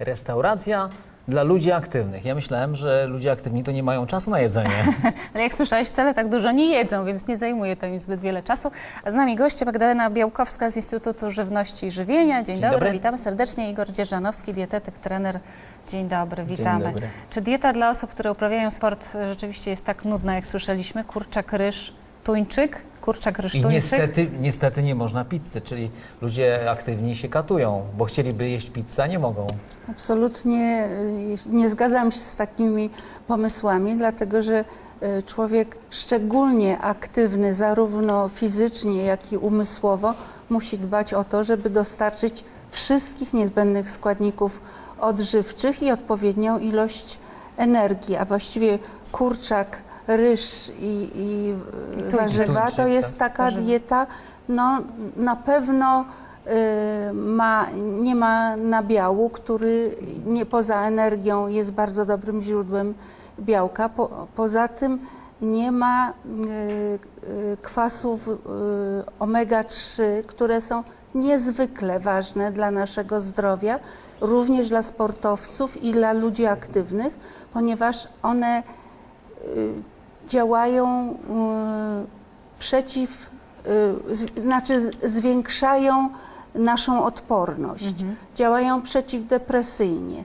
Restauracja dla ludzi aktywnych. Ja myślałem, że ludzie aktywni to nie mają czasu na jedzenie. Ale jak słyszałeś, wcale tak dużo nie jedzą, więc nie zajmuje to im zbyt wiele czasu. A z nami goście Magdalena Białkowska z Instytutu Żywności i Żywienia. Dzień, Dzień dobry, dobry. witamy serdecznie. Igor Dzierżanowski, dietetyk, trener. Dzień dobry, witamy. dobry. Czy dieta dla osób, które uprawiają sport rzeczywiście jest tak nudna, jak słyszeliśmy? Kurczak, ryż, tuńczyk? Kurczak, ryż, I niestety, niestety nie można pizzy, czyli ludzie aktywni się katują, bo chcieliby jeść pizzę, a nie mogą. Absolutnie y, nie zgadzam się z takimi pomysłami, dlatego że y, człowiek szczególnie aktywny, zarówno fizycznie, jak i umysłowo, musi dbać o to, żeby dostarczyć wszystkich niezbędnych składników odżywczych i odpowiednią ilość energii, a właściwie kurczak, ryż i, i warzywa to jest tak. taka Warzywa. dieta no, na pewno y, ma, nie ma nabiału, który nie poza energią jest bardzo dobrym źródłem białka. Po, poza tym nie ma y, y, kwasów y, omega-3, które są niezwykle ważne dla naszego zdrowia, również dla sportowców i dla ludzi aktywnych, ponieważ one y, działają y, przeciw, y, znaczy zwiększają naszą odporność, działają przeciwdepresyjnie,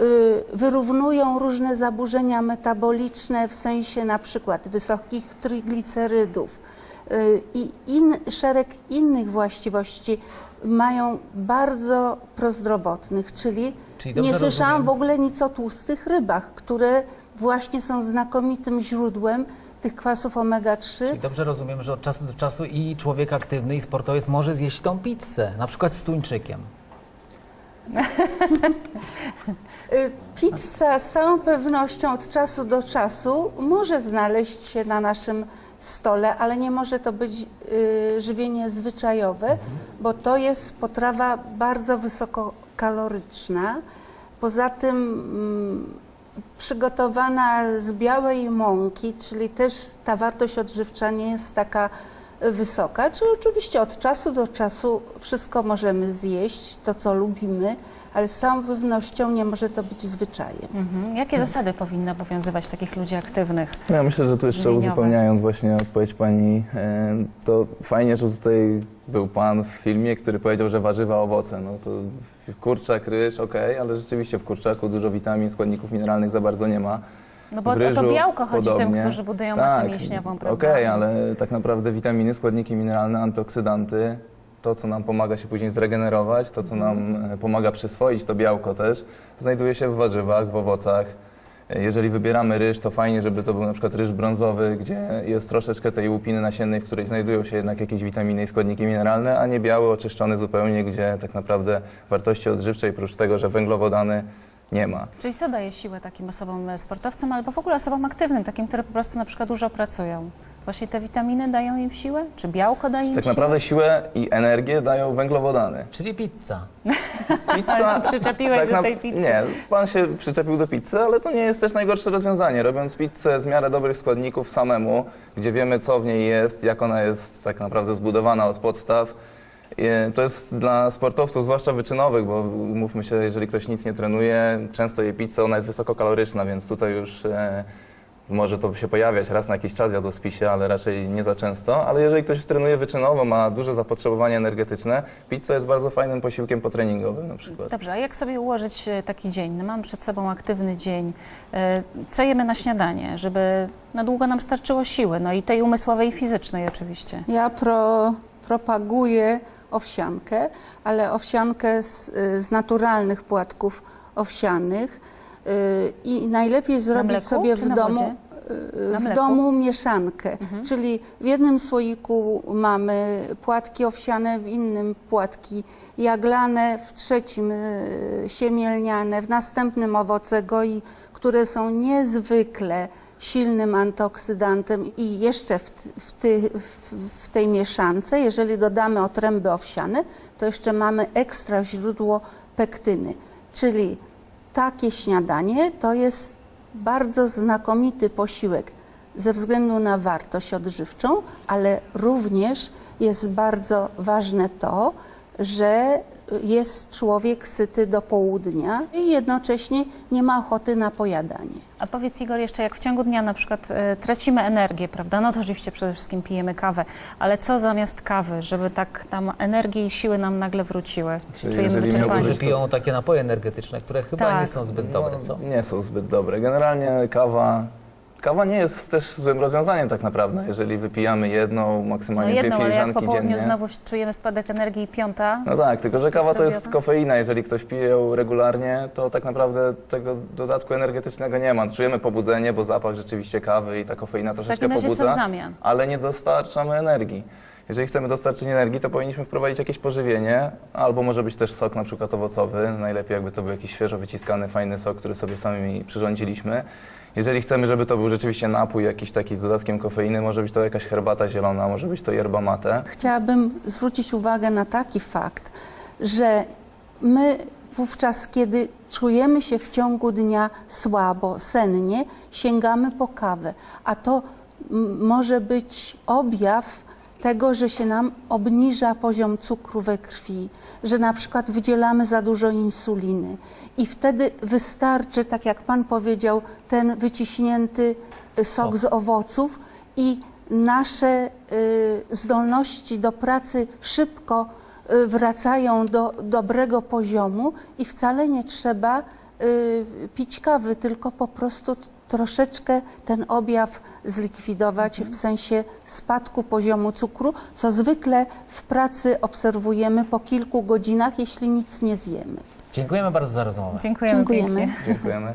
y, wyrównują różne zaburzenia metaboliczne w sensie na przykład wysokich triglicerydów i in, szereg innych właściwości mają bardzo prozdrowotnych, czyli, Czyli nie słyszałam rozumiem- w ogóle nic o tłustych rybach, które właśnie są znakomitym źródłem tych kwasów omega-3. Czyli dobrze rozumiem, że od czasu do czasu i człowiek aktywny, i sportowiec może zjeść tą pizzę, na przykład z tuńczykiem. Y, Pizza z całą pewnością od czasu do czasu może znaleźć się na naszym stole, ale nie może to być y, żywienie zwyczajowe, bo to jest potrawa bardzo wysokokaloryczna. Poza tym mm, przygotowana z białej mąki, czyli też ta wartość odżywcza nie jest taka wysoka, czyli oczywiście od czasu do czasu wszystko możemy zjeść, to co lubimy, ale z całą pewnością nie może to być zwyczajem. Mhm. Jakie zasady powinny obowiązywać takich ludzi aktywnych? No Ja myślę, że tu jeszcze Żywieniowe. uzupełniając właśnie odpowiedź pani, to fajnie, że tutaj był pan w filmie, który powiedział, że warzywa, owoce. No to kurczak, ryż, okej, ale rzeczywiście w kurczaku dużo witamin, składników mineralnych za bardzo nie ma. No bo W o to ryżu białko chodzi tym, którzy budują masę mięśniową, prawda? Okej, Więc- ale tak naprawdę witaminy, składniki mineralne, antyoksydanty, to co nam pomaga się później zregenerować, to co nam e, pomaga przyswoić to białko też, znajduje się w warzywach, w owocach. E, Jeżeli wybieramy ryż, to fajnie, żeby to był na przykład ryż brązowy, gdzie jest troszeczkę tej łupiny nasiennej, w której znajdują się jednak jakieś witaminy i składniki mineralne, a nie biały, oczyszczony zupełnie, gdzie tak naprawdę wartości odżywczej, prócz tego, że węglowodany nie ma. Czyli co daje siłę takim osobom e, sportowcom albo w ogóle osobom aktywnym, takim, które po prostu na przykład dużo pracują? Właśnie te witaminy dają im siłę? Czy białko daje im Tak siłę? naprawdę siłę i energię dają węglowodany. Czyli pizza. Pizza, Ale się przyczepiłeś do na- tej pizzy. Nie, pan się przyczepił do pizzy, ale to nie jest też najgorsze rozwiązanie. Robiąc pizzę z miarę dobrych składników samemu, gdzie wiemy co w niej jest, jak ona jest tak naprawdę zbudowana od podstaw, to jest dla sportowców, zwłaszcza wyczynowych, bo mówmy się, jeżeli ktoś nic nie trenuje, często je pizzę, ona jest wysokokaloryczna, więc tutaj już e, może to się pojawiać raz na jakiś czas w jadłospisie, ale raczej nie za często. Ale jeżeli ktoś trenuje wyczynowo, ma duże zapotrzebowanie energetyczne, pizza jest bardzo fajnym posiłkiem potreningowym na przykład. Dobrze, a jak sobie ułożyć e, taki dzień? No, mamy przed sobą aktywny dzień. E, Co jemy na śniadanie, żeby na długo nam starczyło siły? No i tej umysłowej i fizycznej oczywiście. Ja pro, propaguję owsiankę, ale owsiankę z, y, z naturalnych płatków owsianych i najlepiej zrobić mleku sobie w domu y, w domu mieszankę, czyli w jednym słoiku mamy płatki owsiane, w innym płatki jaglane, w trzecim y, siemielniane, w następnym owoce goi, które są niezwykle silnym antyoksydantem i jeszcze w, w, ty, w, w tej mieszance, jeżeli dodamy otręby owsiane, to jeszcze mamy ekstra źródło pektyny, czyli takie śniadanie to jest bardzo znakomity posiłek ze względu na wartość odżywczą, ale również jest bardzo ważne to, że jest człowiek syty do południa i jednocześnie nie ma ochoty na pojadanie. A powiedz Igor jeszcze, jak w ciągu dnia na przykład e, tracimy energię, prawda? No to oczywiście przede wszystkim pijemy kawę, ale co zamiast kawy, żeby tak tam energii i siły nam nagle wróciły? Czyli Czujemy jeżeli wyczerpanie. miałby Niektórzy piją takie napoje energetyczne, które chyba Tak. nie są zbyt dobre, co? No, nie są zbyt dobre. Generalnie kawa, kawa nie jest też złym rozwiązaniem tak naprawdę, jeżeli wypijamy jedną, No maksymalnie jedną, dwie ale jak po filiżanki południu dziennie. znowu czujemy spadek energii piąta, No tak, tylko że kawa to jest kofeina. Jeżeli ktoś pije ją regularnie, to tak naprawdę tego dodatku energetycznego nie ma. Czujemy pobudzenie, bo zapach rzeczywiście kawy i ta kofeina w troszeczkę takim razie co w pobudza, zamian? ale nie dostarczamy energii. Jeżeli chcemy dostarczyć energii, to powinniśmy wprowadzić jakieś pożywienie, albo może być też sok na przykład owocowy. Najlepiej jakby to był jakiś świeżo wyciskany, fajny sok, który sobie sami przyrządziliśmy. Jeżeli chcemy, żeby to był rzeczywiście napój jakiś taki z dodatkiem kofeiny, może być to jakaś herbata zielona, może być to yerba mate. Chciałabym zwrócić uwagę na taki fakt, że my wówczas, kiedy czujemy się w ciągu dnia słabo, sennie, sięgamy po kawę, a to m, może być objaw tego, że się nam obniża poziom cukru we krwi, że na przykład wydzielamy za dużo insuliny i wtedy wystarczy, tak jak Pan powiedział, ten wyciśnięty y, sok Sok. z owoców i nasze y, zdolności do pracy szybko y, wracają do dobrego poziomu i wcale nie trzeba y, pić kawy, tylko po prostu troszeczkę ten objaw zlikwidować w sensie spadku poziomu cukru, co zwykle w pracy obserwujemy po kilku godzinach, jeśli nic nie zjemy. Dziękujemy bardzo za rozmowę. Dziękujemy, Dziękujemy. pięknie. Dziękujemy.